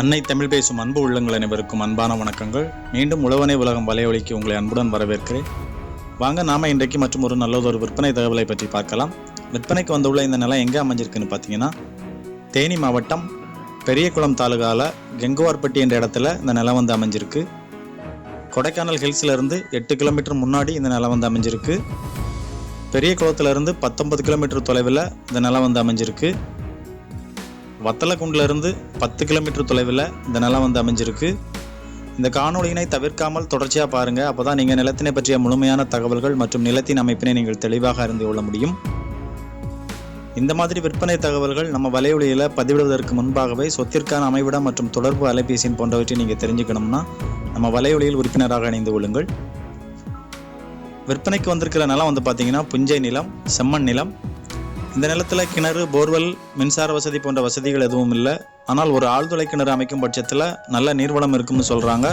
அன்னை தமிழ் பேசும் அன்பு உள்ளங்கள் அனைவருக்கும் அன்பான வணக்கங்கள். மீண்டும் உழவனை உலகம் வலையொலிக்கு உங்களை அன்புடன் வரவேற்கிறேன். வாங்க நாம இன்றைக்கு மற்றும் ஒரு நல்லதொரு விற்பனை தகவலை பற்றி பார்க்கலாம். விற்பனைக்கு வந்துள்ள இந்த நிலம் எங்கே அமைஞ்சிருக்குன்னு பார்த்தீங்கன்னா தேனி மாவட்டம் பெரியகுளம் தாலுகாவில் கெங்குவார்பட்டி என்ற இடத்துல இந்த நிலம் வந்து அமைஞ்சிருக்கு. கொடைக்கானல் ஹில்ஸ்லேருந்து எட்டு கிலோமீட்டர் முன்னாடி இந்த நிலம் வந்து அமைஞ்சிருக்கு. பெரிய குளத்துலேருந்து பத்தொன்பது கிலோமீட்டர் தொலைவில் இந்த நிலம் வந்து அமைஞ்சிருக்கு. வத்தலக்குண்டுல இருந்து பத்து கிலோமீட்டர் தொலைவில் இந்த நிலம் வந்து அமைஞ்சிருக்கு. இந்த காணொலியினை தவிர்க்காமல் தொடர்ச்சியாக பாருங்கள் அப்போ தான் நீங்கள் நிலத்தினை பற்றிய முழுமையான தகவல்கள் மற்றும் நிலத்தின் அமைப்பினை நீங்கள் தெளிவாக அறிந்து கொள்ள முடியும். இந்த மாதிரி விற்பனை தகவல்கள் நம்ம வலையொலியில் பதிவிடுவதற்கு முன்பாகவே சொத்திற்கான அமைவிடம் மற்றும் தொடர்பு அலைபேசியின் போன்றவற்றை நீங்கள் தெரிஞ்சுக்கணும்னா நம்ம வலையொலியில் உறுப்பினராக இணைந்து கொள்ளுங்கள். விற்பனைக்கு வந்திருக்கிற நிலம் வந்து பார்த்தீங்கன்னா புஞ்சை நிலம் செம்மண் நிலம் இந்த நிலத்தில் கிணறு போர்வெல் மின்சார வசதி போன்ற வசதிகள் எதுவும் இல்லை. ஆனால் ஒரு ஆழ்துளை கிணறு அமைக்கும் பட்சத்தில் நல்ல நீர்வளம் இருக்கும்னு சொல்கிறாங்க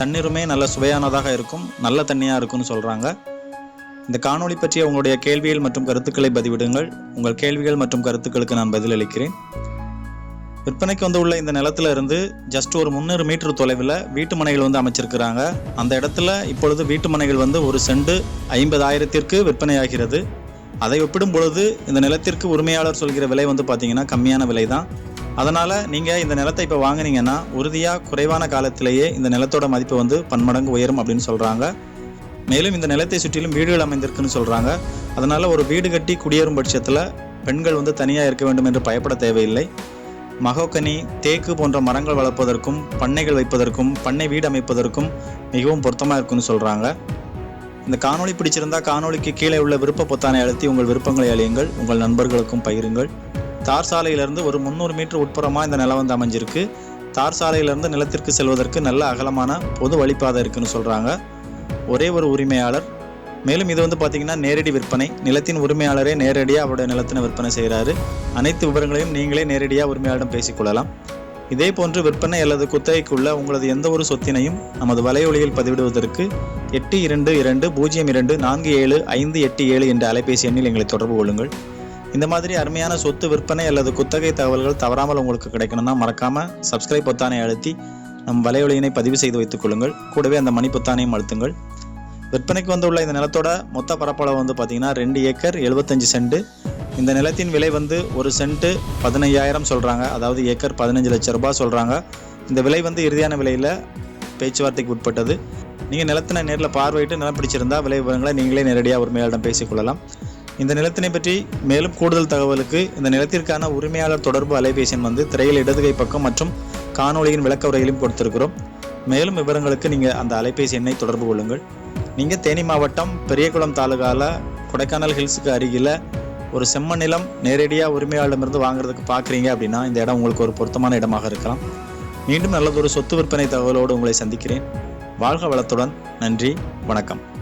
தண்ணீருமே நல்ல சுவையானதாக இருக்கும் நல்ல தண்ணியாக இருக்கும்னு சொல்கிறாங்க இந்த காணொளி பற்றிய உங்களுடைய கேள்விகள் மற்றும் கருத்துக்களை பதிவிடுங்கள். உங்கள் கேள்விகள் மற்றும் கருத்துக்களுக்கு நான் பதிலளிக்கிறேன். விற்பனைக்கு வந்து உள்ள இந்த நிலத்துல இருந்து ஜஸ்ட் ஒரு முந்நூறு மீட்டர் தொலைவில் வீட்டு மனைகள் வந்து அமைச்சிருக்கிறாங்க. அந்த இடத்துல இப்பொழுது வீட்டு மனைகள் வந்து ஒரு செண்டு ஐம்பதாயிரத்திற்கு விற்பனையாகிறது. அதை ஒப்பிடும் பொழுது இந்த நிலத்திற்கு உரிமையாளர் சொல்கிற விலை வந்து பார்த்தீங்கன்னா கம்மியான விலை தான். அதனால் நீங்கள் இந்த நிலத்தை இப்போ வாங்குனீங்கன்னா உறுதியாக குறைவான காலத்திலேயே இந்த நிலத்தோட மதிப்பு வந்து பன்மடங்கு உயரும் அப்படின்னு சொல்கிறாங்க மேலும் இந்த நிலத்தை சுற்றிலும் வீடுகள் அமைந்திருக்குன்னு சொல்கிறாங்க அதனால் ஒரு வீடு கட்டி குடியேறும் பட்சத்தில் பெண்கள் வந்து தனியாக இருக்க வேண்டும் என்று பயப்பட தேவையில்லை. மகோக்கனி தேக்கு போன்ற மரங்கள் வளர்ப்பதற்கும் பண்ணைகள் வைப்பதற்கும் பண்ணை வீடு அமைப்பதற்கும் மிகவும் பொருத்தமாக இருக்குன்னு சொல்கிறாங்க இந்த காணொளி பிடிச்சிருந்தா காணொளிக்கு கீழே உள்ள விருப்ப பொத்தானை அழுத்தி உங்கள் விருப்பங்களை அழியுங்கள். உங்கள் நண்பர்களுக்கும் பகிருங்கள். தார் சாலையிலிருந்து ஒரு முந்நூறு மீட்டர் உட்புறமாக இந்த நிலம் வந்து அமைஞ்சிருக்கு. தார் சாலையிலிருந்து நிலத்திற்கு செல்வதற்கு நல்ல அகலமான பொது வழிபாதை இருக்குன்னு சொல்கிறாங்க ஒரே ஒரு உரிமையாளர். மேலும் இது வந்து பார்த்தீங்கன்னா நேரடி விற்பனை. நிலத்தின் உரிமையாளரே நேரடியாக அவருடைய நிலத்தினை விற்பனை செய்கிறாரு அனைத்து விவரங்களையும் நீங்களே நேரடியாக உரிமையாளரிடம் பேசிக்கொள்ளலாம் இதே போன்று விற்பனை அல்லது குத்தகைக்குள்ள உங்களது எந்த ஒரு சொத்தினையும் நமது வலையொலியில் பதிவிடுவதற்கு எட்டு இரண்டு இரண்டு பூஜ்ஜியம் இரண்டு நான்கு ஏழு ஐந்து எட்டு ஏழு என்ற அலைபேசி எண்ணில் எங்களை தொடர்பு கொள்ளுங்கள். இந்த மாதிரி அருமையான சொத்து விற்பனை அல்லது குத்தகை தகவல்கள் தவறாமல் உங்களுக்கு கிடைக்கணும்னா மறக்காம சப்ஸ்கிரைப் பொத்தானை அழுத்தி நம் வலையொலியினை பதிவு செய்து வைத்துக் கொள்ளுங்கள். கூடவே அந்த மணி பொத்தானையும் அழுத்துங்கள். விற்பனைக்கு வந்துள்ள இந்த நிலத்தோட மொத்த பரப்பளவு வந்து பார்த்தீங்கன்னா ரெண்டு ஏக்கர் எழுபத்தஞ்சு சென்ட் இந்த நிலத்தின் விலை வந்து ஒரு சென்ட்டு பதினையாயிரம் சொல்கிறாங்க அதாவது ஏக்கர் பதினஞ்சு லட்சம் ரூபாய் சொல்கிறாங்க இந்த விலை வந்து இறுதியான விலையில் பேச்சுவார்த்தைக்கு உட்பட்டது. நீங்கள் நிலத்தினை நேரில் பார்வையிட்டு நிலம் பிடிச்சிருந்தா விலை விவரங்களை நீங்களே நேரடியாக உரிமையாளரிடம் பேசிக்கொள்ளலாம். இந்த நிலத்தினை பற்றி மேலும் கூடுதல் தகவலுக்கு இந்த நிலத்திற்கான உரிமையாளர் தொடர்பு அலைபேசி வந்து திரையில் இடதுகை பக்கம் மற்றும் காணொளியின் விளக்க உரையிலும் கொடுத்திருக்கிறோம். மேலும் விவரங்களுக்கு நீங்கள் அந்த அலைபேசி எண்ணை தொடர்பு கொள்ளுங்கள். நீங்கள் தேனி மாவட்டம் பெரியகுளம் தாலுகாவில் கொடைக்கானல் ஹில்ஸுக்கு அருகில் ஒரு செம்மண் நிலம் நேரடியாக உரிமையாளரிடமிருந்து வாங்குறதுக்கு பார்க்குறீங்க அப்படின்னா இந்த இடம் உங்களுக்கு ஒரு பொருத்தமான இடமாக இருக்கலாம். மீண்டும் நல்லதொரு சொத்து விற்பனை தகவலோடு உங்களை சந்திக்கிறேன். வாழ்க வளத்துடன். நன்றி. வணக்கம்.